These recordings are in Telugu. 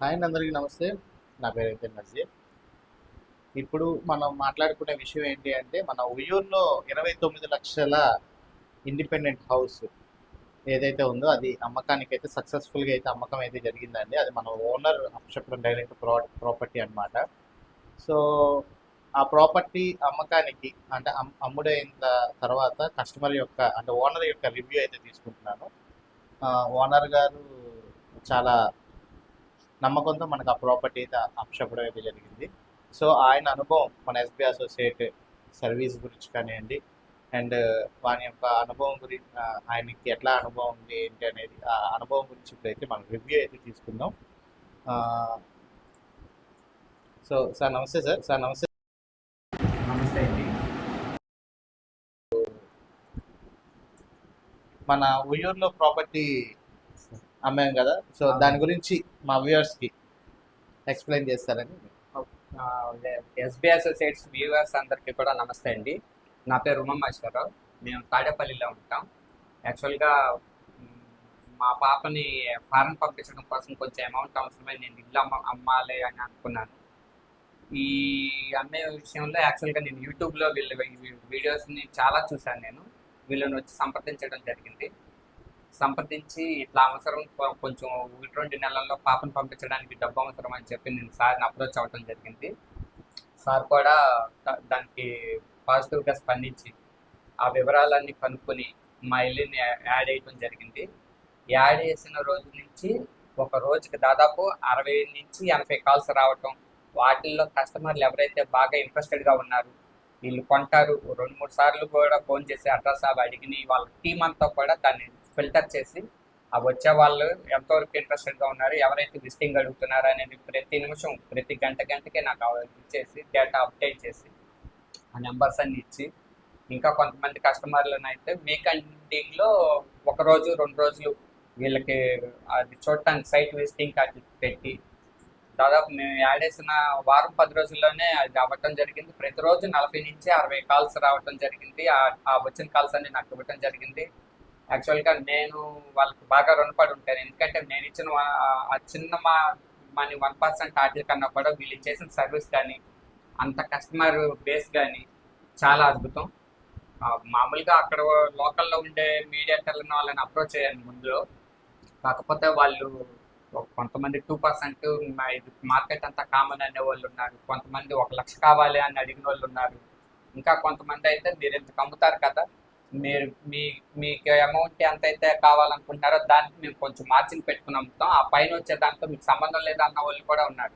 హాయ్ అండి, అందరికీ నమస్తే. నా పేరు అయితే నజీర్. ఇప్పుడు మనం మాట్లాడుకునే విషయం ఏంటి అంటే మన ఉయ్యూరులో ఇరవై తొమ్మిది లక్షల ఇండిపెండెంట్ హౌస్ ఏదైతే ఉందో అది అమ్మకానికి అయితే సక్సెస్ఫుల్గా అయితే అమ్మకం అయితే జరిగిందండి. అది మన ఓనర్ చెప్పడం డైరెక్ట్ ప్రా ప్రాపర్టీ అన్నమాట. సో ఆ ప్రాపర్టీ అమ్మకానికి అంటే అమ్ముడైన తర్వాత కస్టమర్ యొక్క అంటే ఓనర్ యొక్క రివ్యూ అయితే తీసుకుంటున్నాను. ఓనర్ గారు చాలా నమ్మకంతో మనకు ఆ ప్రాపర్టీ అయితే అప్పచెప్పడం అయితే జరిగింది. సో ఆయన అనుభవం మన ఎస్బీ అసోసియేట్ సర్వీస్ గురించి కానివ్వండి అండ్ వాని యొక్క అనుభవం గురించి ఆయనకి ఎట్లా అనుభవం ఉంది ఏంటి అనేది ఆ అనుభవం గురించి ఇప్పుడైతే మనం రివ్యూ అయితే తీసుకుందాం. సో సార్ నమస్తే సార్. సార్ నమస్తే. నమస్తే అండి. మన ఉయ్యూరులో ప్రాపర్టీ అమ్మాం కదా? సో దాని గురించి మా వ్యూవర్స్కి ఎక్స్ప్లెయిన్ చేస్తారని. ఎస్బీ అసోసియేట్స్ వ్యూవర్స్ అందరికీ కూడా నమస్తే అండి. నా పేరు ఉమామేశ్వరరావు మేము తాడేపల్లిలో ఉంటాం. యాక్చువల్గా మ్, మా పాపని ఫారెన్ పంపించడం కోసం కొంచెం అమౌంట్ అవసరమై నేను ఇల్లు అమ్మ అమ్మాలి అని అనుకున్నాను. ఈ అమ్మే విషయంలో యాక్చువల్గా నేను యూట్యూబ్లో వీళ్ళ వీడియోస్ని చాలా చూశాను నేను. వీళ్ళని వచ్చి సంప్రదించడం జరిగింది. సంప్రదించి ఇట్లా అవసరం కొంచెం ఒకటి రెండు నెలల్లో పాపను పంపించడానికి డబ్బు అవసరం అని చెప్పి నేను సార్ని అప్రోచ్ అవ్వడం జరిగింది. సార్ కూడా దానికి పాజిటివ్గా స్పందించి ఆ వివరాలన్నీ కనుక్కొని మా ఇల్లుని యాడ్ చేయడం జరిగింది. యాడ్ చేసిన రోజు నుంచి ఒక రోజుకి దాదాపు అరవై నుంచి ఎనభై కాల్స్ రావటం వాటిల్లో కస్టమర్లు ఎవరైతే బాగా ఇంట్రెస్టెడ్గా ఉన్నారు వీళ్ళు కొంటారు. రెండు మూడు సార్లు కూడా ఫోన్ చేసి అడ్రస్ అవి అడిగిన వాళ్ళ టీం అంతా కూడా దాన్ని ఫిల్టర్ చేసి ఆ వచ్చే వాళ్ళు ఎంతవరకు ఇంట్రెస్టెడ్గా ఉన్నారు ఎవరైతే విజిటింగ్ అడుగుతున్నారు అనేది ప్రతి నిమిషం ప్రతి గంట గంటకే నాకు ఇచ్చేసి డేటా అప్డేట్ చేసి ఆ నెంబర్స్ అన్ని ఇచ్చి ఇంకా కొంతమంది కస్టమర్లనైతే అయితే వీక్ ఎండింగ్లో ఒక రోజు రెండు రోజులు వీళ్ళకి అది చూడటానికి సైట్ విజిటింగ్ కార్డు పెట్టి దాదాపు మేము యాడ్ చేసిన వారం పది రోజుల్లోనే అది అవ్వటం జరిగింది. ప్రతిరోజు నలభై నుంచి అరవై కాల్స్ రావటం జరిగింది. ఆ- ఆ వచ్చిన కాల్స్ అన్ని నాకు ఇవ్వటం జరిగింది. యాక్చువల్గా నేను వాళ్ళకి బాగా రుణపడి ఉంటాను. ఎందుకంటే నేను ఇచ్చిన ఆ చిన్న మా మనీ వన్ పర్సెంట్ వాటి కన్నా కూడా వీళ్ళు చేసిన సర్వీస్ కానీ అంత కస్టమర్ బేస్ కానీ చాలా అద్భుతం. మామూలుగా అక్కడ లోకల్లో ఉండే మీడియా టెలిన వాళ్ళని అప్రోచ్ అయ్యాను ముందులో. కాకపోతే వాళ్ళు కొంతమంది టూ పర్సెంట్ ఇది మార్కెట్ అంతా కామన్ అనే వాళ్ళు ఉన్నారు. కొంతమంది ఒక లక్ష కావాలి అని అడిగిన వాళ్ళు ఉన్నారు. ఇంకా కొంతమంది అయితే మీరు ఇంతకు అమ్ముతారు కదా. మీరు మీ మీకు అమౌంట్ ఎంత అయితే కావాలనుకుంటున్నారో దానికి మేము కొంచెం మార్జిన్ పెట్టుకుని అమ్ముతాం. ఆ పైన వచ్చే దాంతో మీకు సంబంధం లేదన్న వాళ్ళు కూడా ఉన్నారు.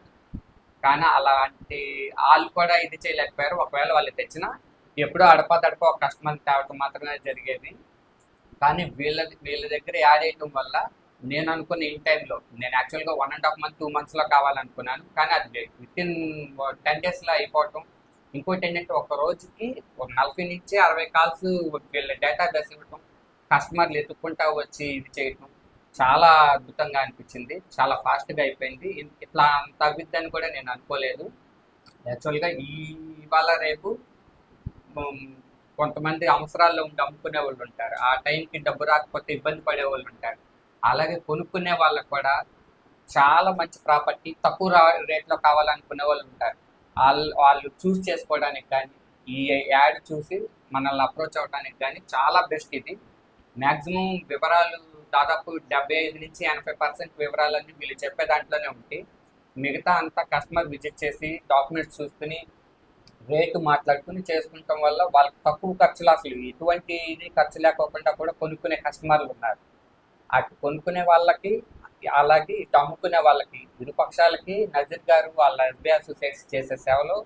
కానీ అలాంటి వాళ్ళు కూడా ఇది చేయలేకపోయారు. ఒకవేళ వాళ్ళు తెచ్చినా ఎప్పుడో అడపా తడప ఒక కస్టమర్ తేవటం మాత్రమే జరిగేది. కానీ వీళ్ళ వీళ్ళ దగ్గర యాడ్ చేయటం వల్ల నేను అనుకున్న ఇన్ టైంలో నేను యాక్చువల్గా one and half month two మంత్స్లో కావాలనుకున్నాను. కానీ అది విత్ ఇన్ టెన్ డేస్లో అయిపోవటం. ఇంకోటి ఏంటంటే ఒక రోజుకి ఒక నలభై నుంచి అరవై కాల్స్ వీళ్ళ డేటా బేస్ ఇవ్వటం కస్టమర్లు ఎత్తుక్కుంటా వచ్చి ఇది చేయటం చాలా అద్భుతంగా అనిపించింది. చాలా ఫాస్ట్గా అయిపోయింది. ఇట్లా అంత అభిద్దని కూడా నేను అనుకోలేదు. యాక్చువల్గా ఇవాళ రేపు కొంతమంది అవసరాల్లో ఉండి అమ్ముకునే వాళ్ళు ఉంటారు. ఆ టైంకి డబ్బు రాకపోతే ఇబ్బంది పడే వాళ్ళు ఉంటారు. అలాగే కొనుక్కునే వాళ్ళకు కూడా చాలా మంచి ప్రాపర్టీ తక్కువ రా- రేట్లో కావాలనుకునే వాళ్ళు ఉంటారు. వాళ్ళు వాళ్ళు చూస్ చేసుకోవడానికి కానీ ఈ యాడ్ చూసి మనల్ని అప్రోచ్ అవ్వడానికి కానీ చాలా బెస్ట్ ఇది. మ్యాక్సిమం వివరాలు దాదాపు డెబ్బై ఐదు నుంచి ఎనభై పర్సెంట్ వివరాలన్నీ వీళ్ళు చెప్పే దాంట్లోనే ఉంటాయి. మిగతా అంతా కస్టమర్ విజిట్ చేసి డాక్యుమెంట్స్ చూసుకుని రేటు మాట్లాడుకుని చేసుకుంటాం వల్ల వాళ్ళకి తక్కువ ఖర్చులు అసలు ఎటువంటి ఇది ఖర్చు లేకోకుండా కూడా కొనుక్కునే కస్టమర్లు ఉన్నారు. అటు కొనుక్కునే వాళ్ళకి అలాగే ఇటు అమ్ముకునే వాళ్ళకి ఇరుపక్షాలకి నజీర్ గారు వాళ్ళ ఎస్బీఐ అసోసియేట్స్ చేసే సేవలు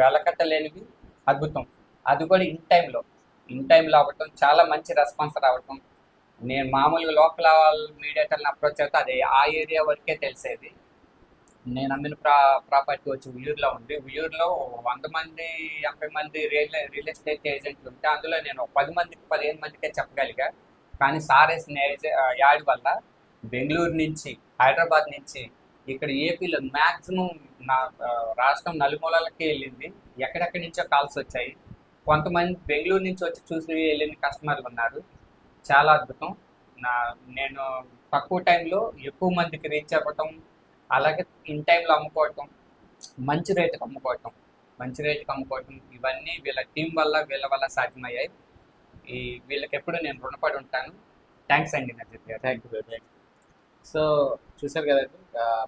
వెలకట్టలేనివి అద్భుతం. అది కూడా ఇన్ టైంలో. ఇన్ టైంలో అవ్వటం చాలా మంచి రెస్పాన్స్ రావటం. నేను మామూలుగా లోకల్ మీడియాటర్ని అప్రోచ్ అయితే అది ఆ ఏరియా వరకే తెలిసేది. నేను అమ్మిన ప్రా ప్రాపర్టీ వచ్చి ఉయ్యూరులో ఉంది. ఉయ్యూరులో వంద మంది ఎనభై మంది రియల్ రియల్ ఎస్టేట్ ఏజెంట్లు ఉంటే అందులో నేను పది మందికి పదిహేను మందికే చెప్పగలిగా. కానీ సార్ వేసిన యాడ్ వల్ల బెంగళూరు నుంచి హైదరాబాద్ నుంచి ఇక్కడ ఏపీలో మ్యాక్సిమం నా రాష్ట్రం నలుమూలలకి వెళ్ళింది. ఎక్కడెక్కడి నుంచో కాల్స్ వచ్చాయి. కొంతమంది బెంగళూరు నుంచి వచ్చి చూసి వెళ్ళిన కస్టమర్లు ఉన్నారు. చాలా అద్భుతం. నా నేను తక్కువ టైంలో ఎక్కువ మందికి రీచ్ అవ్వటం అలాగే ఇన్ టైంలో అమ్ముకోవటం మంచి రేటుకి అమ్ముకోవటం మంచి రేటుకి అమ్ముకోవటం ఇవన్నీ వీళ్ళ టీం వల్ల వీళ్ళ వల్ల సాధ్యమయ్యాయి. ఈ వీళ్ళకి ఎప్పుడు నేను రుణపడి ఉంటాను. థ్యాంక్స్ అండి నజిత్ గారు థ్యాంక్ యూ థ్యాంక్ సో చూసారు కదండి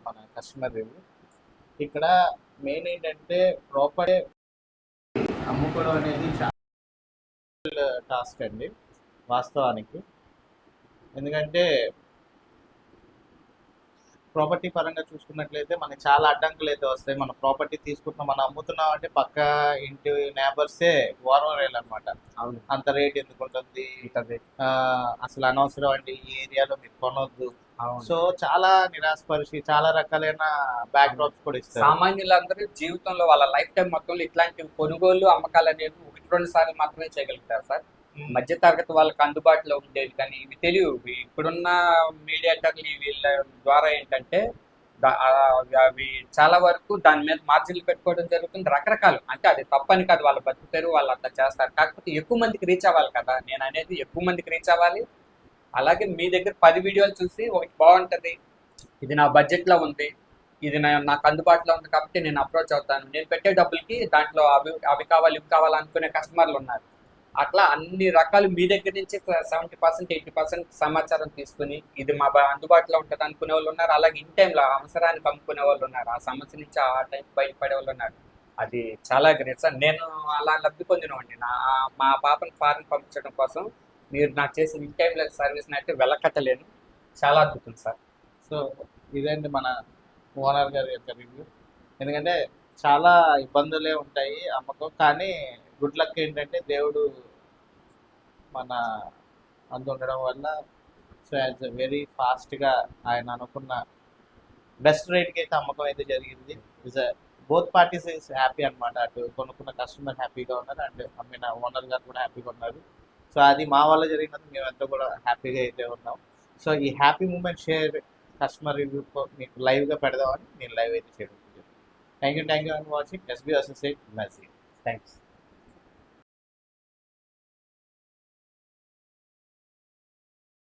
మన కస్టమర్ రివ్యూ ఇక్కడ మెయిన్ ఏంటంటే ప్రాపర్ అమ్ముకోవడం అనేది చాలా టాస్క్ అండి వాస్తవానికి. ఎందుకంటే ప్రాపర్టీ పరంగా చూసుకున్నట్లయితే మనకి చాలా అడ్డంకులు అయితే వస్తాయి. మన ప్రాపర్టీ తీసుకుంటున్నాం మనం అమ్ముతున్నాం అంటే పక్క ఇంటి నేబర్సే ఓర్వరేలు అనమాట అవును. అంత రేట్ ఎందుకు ఉంటుంది? ఉంటుంది ఆ, అసలు అనవసరం అండి ఈ ఏరియాలో మీరు కొనొద్దు. సో చాలా నిరాశపరిచి చాలా రకాలైన బ్యాక్ డ్రాప్స్ కూడా ఇస్తారు. సామాన్యులందరూ జీవితంలో వాళ్ళ లైఫ్ టైం మొత్తంలో ఇట్లాంటి కొనుగోలు అమ్మకాలు అనేవి ఒకటి రెండు సార్లు మాత్రమే చేయగలుగుతారు సార్. మధ్య తరగతి వాళ్ళకి అందుబాటులో ఉండేవి కానీ ఇవి తెలియవు. ఇప్పుడున్న మీడియేటర్లు వీళ్ళ ద్వారా ఏంటంటే అవి చాలా వరకు దాని మీద మార్జిన్లు పెట్టుకోవడం జరుగుతుంది. రకరకాలు. అంటే అది తప్పని కాదు. వాళ్ళు బతుకుతారు వాళ్ళు అంతా చేస్తారు. కాకపోతే ఎక్కువ మందికి రీచ్ అవ్వాలి కదా. నేను అనేది ఎక్కువ మందికి రీచ్ అవ్వాలి. అలాగే మీ దగ్గర పది వీడియోలు చూసి ఒకటి బాగుంటుంది. ఇది నా బడ్జెట్లో ఉంది. ఇది నా- నాకు అందుబాటులో ఉంది కాబట్టి నేను అప్రోచ్ అవుతాను. నేను పెట్టే డబ్బులకి దాంట్లో అవి అవి కావాలి ఇవి కావాలి అనుకునే కస్టమర్లు ఉన్నారు. అట్లా అన్ని రకాలు మీ దగ్గర నుంచి సెవెంటీ పర్సెంట్ ఎయిటీ పర్సెంట్ సమాచారం తీసుకుని ఇది మా అందుబాటులో ఉంటుంది అనుకునే వాళ్ళు ఉన్నారు. అలాగే ఇన్ టైంలో అవసరానికి అమ్ముకునే వాళ్ళు ఉన్నారు. ఆ సమస్య నుంచి ఆ టైం బయటపడే వాళ్ళు ఉన్నారు. అది చాలా గ్రేట్ సార్. నేను అలా లబ్ధి పొందినవండి నా మా పాపను ఫారెన్ పంపించడం కోసం మీరు నాకు చేసిన ఇన్ టైంలో సర్వీస్ని అయితే వెళ్ళకట్టలేను. చాలా అద్భుతం సార్. సో ఇదండి మన ఓనర్ గారి యొక్క రివ్యూ ఎందుకంటే చాలా ఇబ్బందులే ఉంటాయి అమ్మకం కానీ గుడ్ లక్ ఏంటంటే దేవుడు మన అందు ఉండడం వల్ల సో యాజ్ వెరీ ఫాస్ట్గా ఆయన అనుకున్న బెస్ట్ రేట్కి అయితే అమ్మకం అయితే జరిగింది. Is both parties is happy అనమాట అటు కొనుక్కున్న కస్టమర్ హ్యాపీగా ఉన్నారు. అండ్ అమ్మిన ఓనర్ గారు కూడా హ్యాపీగా ఉన్నారు. సో అది మా వల్ల జరిగినందుకు మేమంతా కూడా హ్యాపీగా అయితే ఉన్నాం. సో ఈ happy moment share customer review మీకు లైవ్గా పెడదామని నేను లైవ్ అయితే చేయడం thank you thank you and watching SB associate message thanks